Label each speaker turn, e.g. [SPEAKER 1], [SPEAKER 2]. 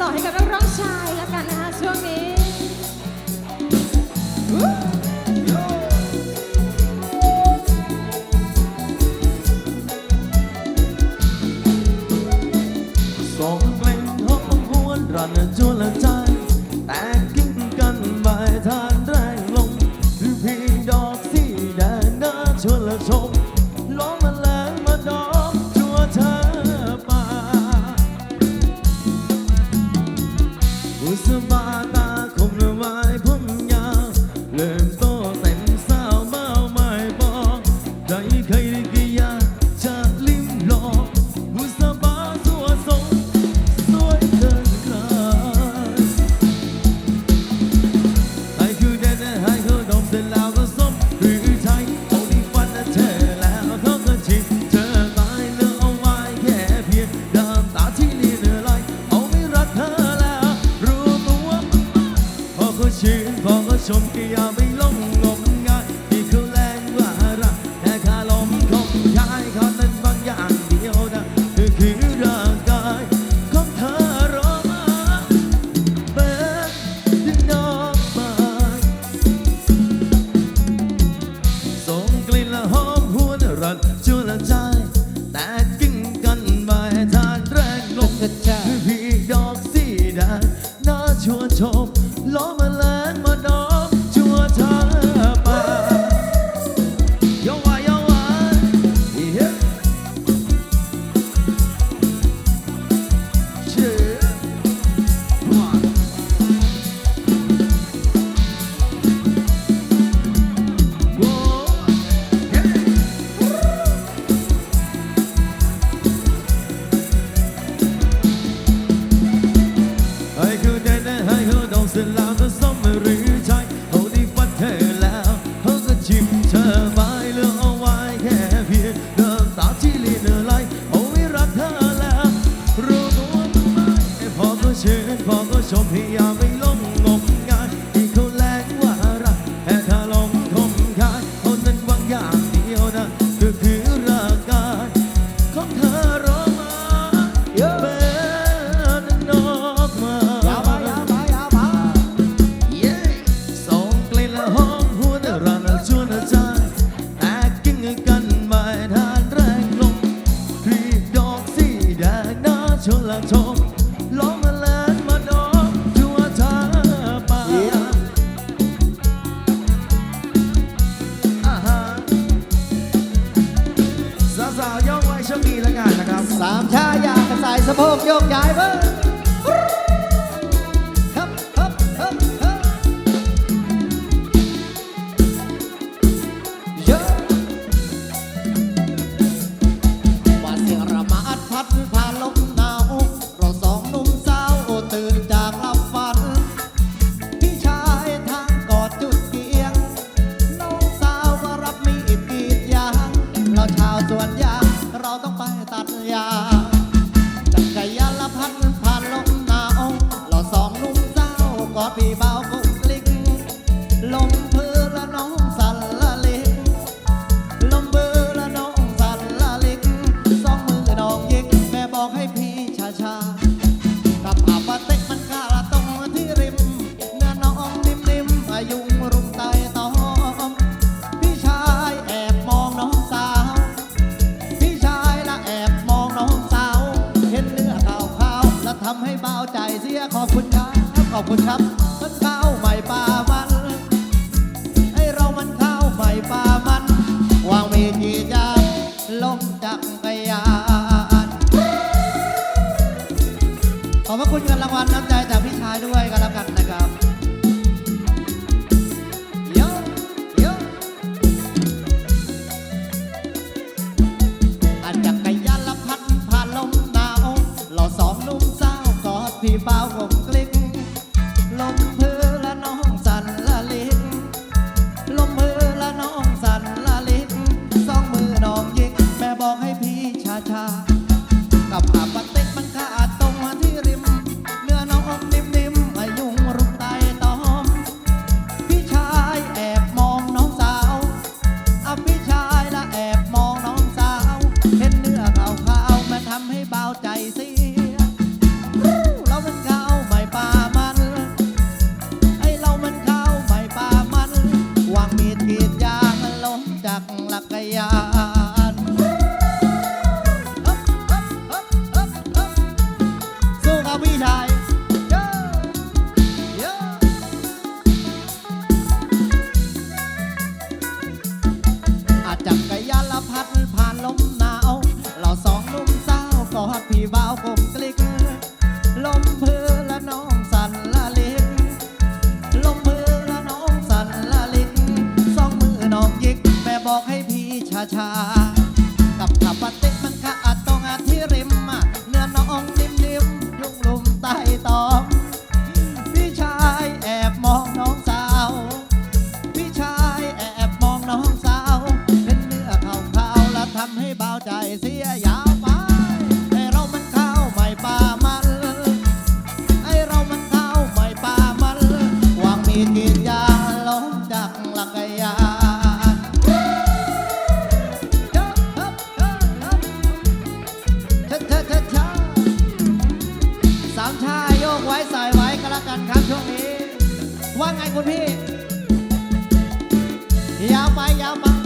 [SPEAKER 1] ต่อให้กับนักร้องชายแล้วกันนะคะช่วงนี้
[SPEAKER 2] ส่งกลิ่นหวนรัน
[SPEAKER 3] Usman 雪花个小片也未融化ำให้เบาใจเสียขอบคุณครับ ขอบคุณครับมันเข้าใหม่ป่ามันให้เรามันเข้าใหม่ป่ามันวางเวที่จ้าลงจากกยานขอบพระคุณกันรางวัลน้ำใจจากพี่ชายด้วยกันแล้วกันนะครับ พี่เป้าผมกลิ้งลม time. กไว้สายไว้ก็แล้วกันครับช่วงนี้ ว่าไงคุณพี่ ยาวไปยาวไป